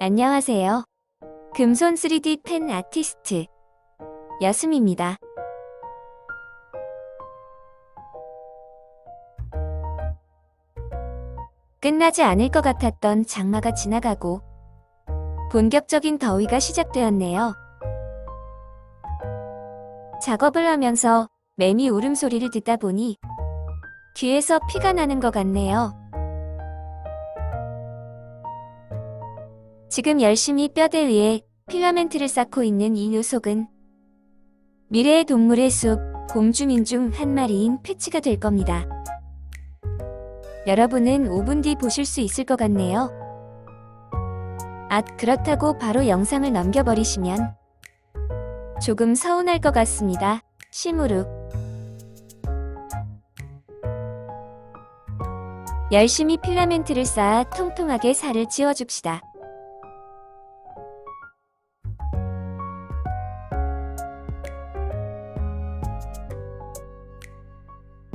안녕하세요. 금손 3D 펜 아티스트 여슴입니다. 끝나지 않을 것 같았던 장마가 지나가고 본격적인 더위가 시작되었네요. 작업을 하면서 매미 울음소리를 듣다 보니 귀에서 피가 나는 것 같네요. 지금 열심히 뼈대 위에 필라멘트를 쌓고 있는 이 녀석은 미래의 동물의 숲 곰주민 중 한 마리인 패치가 될 겁니다. 여러분은 5분 뒤 보실 수 있을 것 같네요. 아, 그렇다고 바로 영상을 넘겨버리시면 조금 서운할 것 같습니다. 시무룩. 열심히 필라멘트를 쌓아 통통하게 살을 찌워줍시다.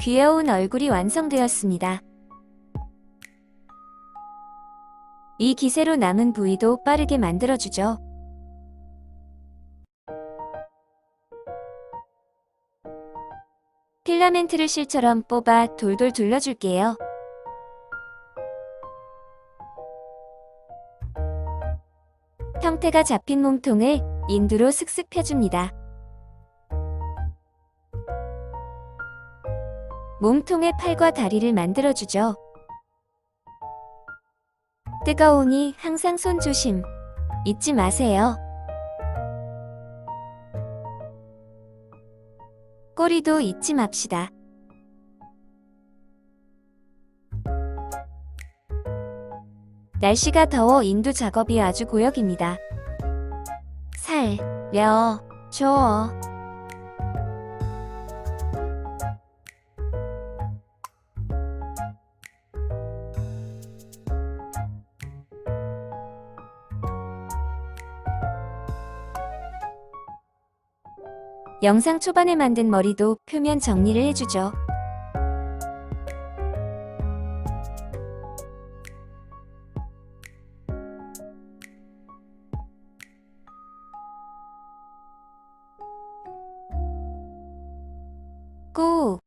귀여운 얼굴이 완성되었습니다. 이 기세로 남은 부위도 빠르게 만들어주죠. 필라멘트를 실처럼 뽑아 돌돌 둘러줄게요. 형태가 잡힌 몸통을 인두로 슥슥 펴줍니다. 몸통에 팔과 다리를 만들어주죠. 뜨거우니 항상 손 조심. 잊지 마세요. 꼬리도 잊지 맙시다. 날씨가 더워 인두 작업이 아주 고역입니다. 살, 려, 줘. 영상 초반에 만든 머리도 표면 정리를 해주죠. 고!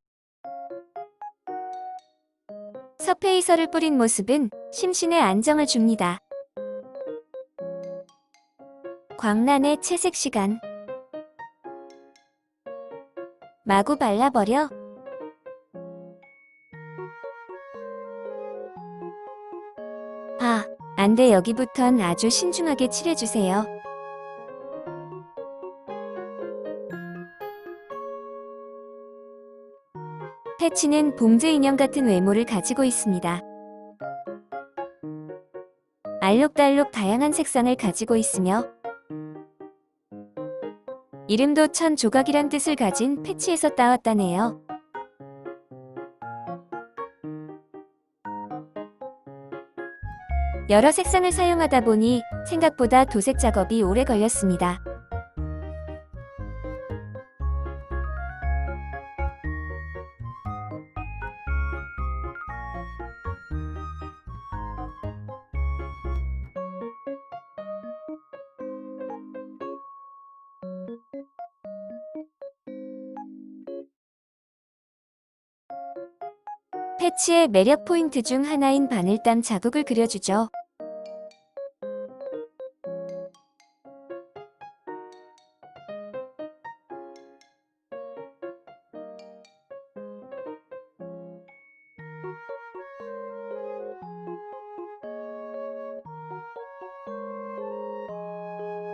서페이서를 뿌린 모습은 심신에 안정을 줍니다. 광란의 채색 시간. 마구 발라버려. 아, 안돼 여기부턴 아주 신중하게 칠해주세요. 패치는 봉제 인형 같은 외모를 가지고 있습니다. 알록달록 다양한 색상을 가지고 있으며 이름도 천 조각이란 뜻을 가진 패치에서 따왔다네요. 여러 색상을 사용하다 보니 생각보다 도색 작업이 오래 걸렸습니다. 패치의 매력 포인트 중 하나인 바늘땀 자국을 그려주죠.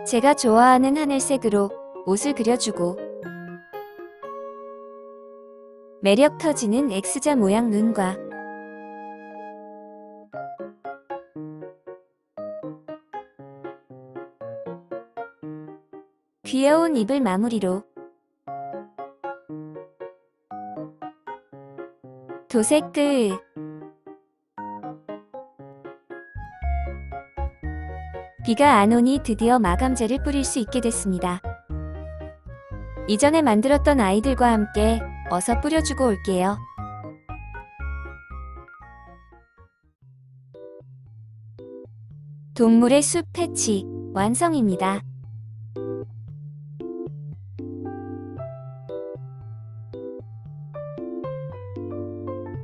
제가 좋아하는 하늘색으로 옷을 그려주고 매력 터지는 X자 모양 눈과 귀여운 입을 마무리로 도색 끝 비가 안 오니 드디어 마감제를 뿌릴 수 있게 됐습니다. 이전에 만들었던 아이들과 함께 어서 뿌려주고 올게요. 동물의 숲 패치 완성입니다.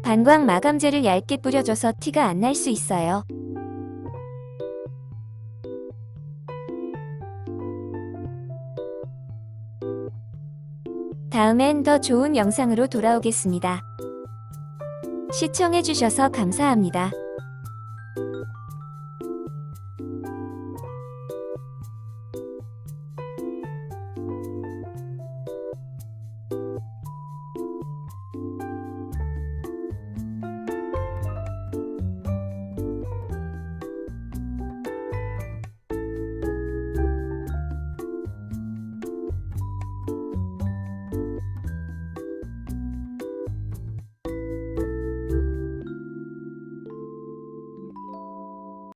반광 마감제를 얇게 뿌려줘서 티가 안 날 수 있어요. 다음엔 더 좋은 영상으로 돌아오겠습니다. 시청해주셔서 감사합니다.